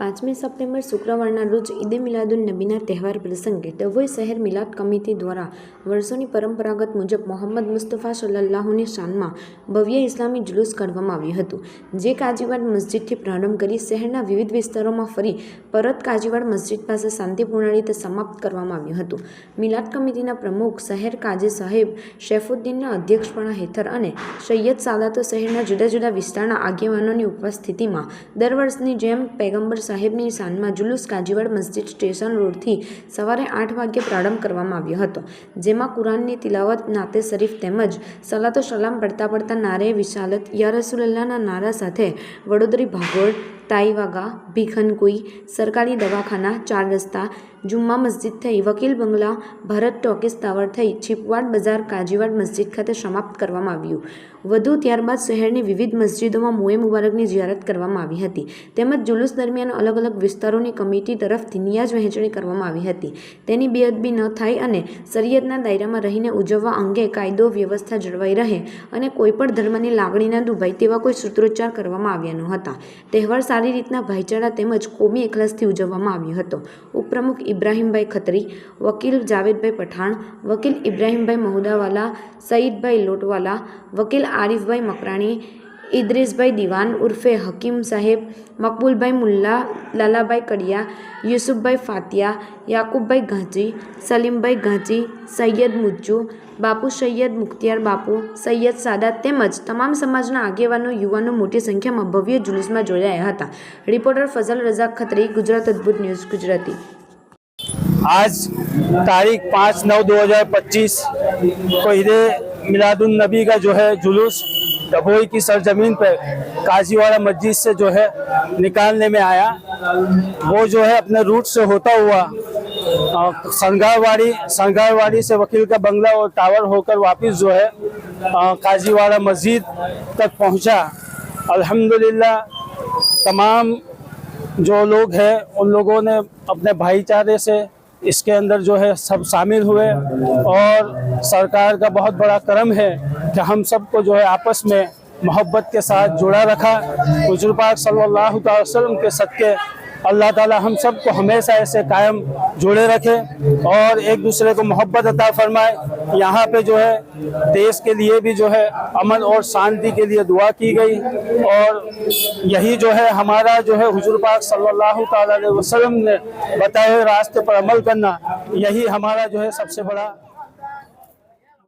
પાંચમી સપ્ટેમ્બર શુક્રવારના રોજ ઈદે મિલાદુન નબીના તહેવાર પ્રસંગે ડભોઈ શહેર મિલાદ કમિટી દ્વારા વર્ષોની પરંપરાગત મુજબ મોહમ્મદ મુસ્તફા સલ્લાહુની શાનમાં ભવ્ય ઇસ્લામી જુલુસ કાઢવામાં આવ્યું હતું. જે કાજીવાડ મસ્જિદથી પ્રારંભ કરી શહેરના વિવિધ વિસ્તારોમાં ફરી પરત કાજીવાડ મસ્જિદ પાસે શાંતિપૂર્ણ રીતે સમાપ્ત કરવામાં આવ્યું હતું. મિલાદ કમિટીના પ્રમુખ શહેર કાજી સાહેબ શેફુદ્દીનના અધ્યક્ષપણા હેઠળ અને સૈયદ સાદાતો શહેરના જુદા જુદા વિસ્તારના આગેવાનોની ઉપસ્થિતિમાં દર વર્ષની જેમ પેગમ્બર સાહેબની શાનમાં જુલુસ કાજીવાડ મસ્જિદ સ્ટેશન રોડથી સવારે આઠ વાગ્યે પ્રારંભ કરવામાં આવ્યો હતો, જેમાં કુરાનની તિલાવત, નાતે શરીફ તેમજ સલાતો સલામ પડતા પડતા નારે વિશાલત યારસુલ્લાના નારા સાથે વડોદરી ભાગોળ તાઈવાગા ભીખનકુઈ, સરકારી દવાખાના, ચાર રસ્તા જુમ્મા મસ્જિદ થઈ વકીલ બંગલા ભરત ટોકીસ ટાવર થઈ છીપવાડ બજાર કાજીવાડ મસ્જિદ ખાતે સમાપ્ત કરવામાં આવ્યું. વધુ ત્યારબાદ શહેરની વિવિધ મસ્જિદોમાં મોએ મુબારકની જિયારત કરવામાં આવી હતી. તેમજ જુલુસ દરમિયાન અલગ અલગ વિસ્તારોની કમિટી તરફથી નિયાજ વહેંચણી કરવામાં આવી હતી. તેની બેઅદબી ન થાય અને શરીયતના દાયરામાં રહીને ઉજવવા અંગે કાયદો વ્યવસ્થા જળવાઈ રહે અને કોઈપણ ધર્મની લાગણીના દુભાઈ તેવા કોઈ સૂત્રોચ્ચાર કરવામાં આવ્યા ન હતા. તહેવાર સારી રીતના ભાઈચારા તેમજ કોમી એખલાસથી ઉજવવામાં આવ્યો હતો. ઉપપ્રમુખ ઇબ્રાહીમભાઈ ખત્રી, વકીલ જાવેદભાઈ પઠાણ, વકીલ ઇબ્રાહીમભાઈ મહુદાવાલા, સઈદભાઈ લોટવાલા, વકીલ આરીફભાઈ મકરાણી, ઇદ્રીસભાઈ દિવાન, ઉર્ફે હકીમ સાહેબ, મકબૂલભાઈ મુલ્લા, લાલાભાઈ કડિયા, યુસુફભાઈ ફાતિયા, યાકુબભાઈ ઘાંચી, સલીમભાઈ ઘાંચી, સૈયદ મુજ્જુ, બાપુ સૈયદ મુખ્તિયાર બાપુ, સૈયદ સાદાત તેમજ તમામ સમાજના આગેવાનો, યુવાનો મોટી સંખ્યામાં ભવ્ય જુલુસમાં જોડાયા હતા. Reporter Fazal Razak Khatri, Gujarat Adbhut news, Gujarati. आज तारीख पाँच नौ दो हज़ार पच्चीस को ईद मिलादुन नबी का जो है जुलूस डभोई की सरजमीन पर काजीवाड़ा मस्जिद से जो है निकालने में आया। वो जो है अपने रूट से होता हुआ संगारवाड़ी संगारवाड़ी से वकील का बंगला और टावर होकर वापस जो है काजीवाड़ा मस्जिद तक पहुँचा। अल्हम्दुलिल्लाह, तमाम जो लोग हैं, उन लोगों ने अपने भाईचारे से इसके अंदर जो है सब शामिल हुए और सरकार का बहुत बड़ा करम है कि हम सबको जो है आपस में मोहब्बत के साथ जुड़ा रखा। हजूर पाक सल्लल्लाहु अलैहि वसल्लम के सदक़े अल्लाह ताला हम सबको हमेशा ऐसे कायम जुड़े रखे और एक दूसरे को मोहब्बत अता फरमाए। यहाँ पे जो है, देश के लिए भी जो है, अमन और शांति के लिए दुआ की गई और यही जो है, हमारा जो है, हुजूर पाक सल्लल्लाहु अलैहि वसल्लम ने बताए रास्ते पर अमल करना, यही हमारा जो है सबसे बड़ा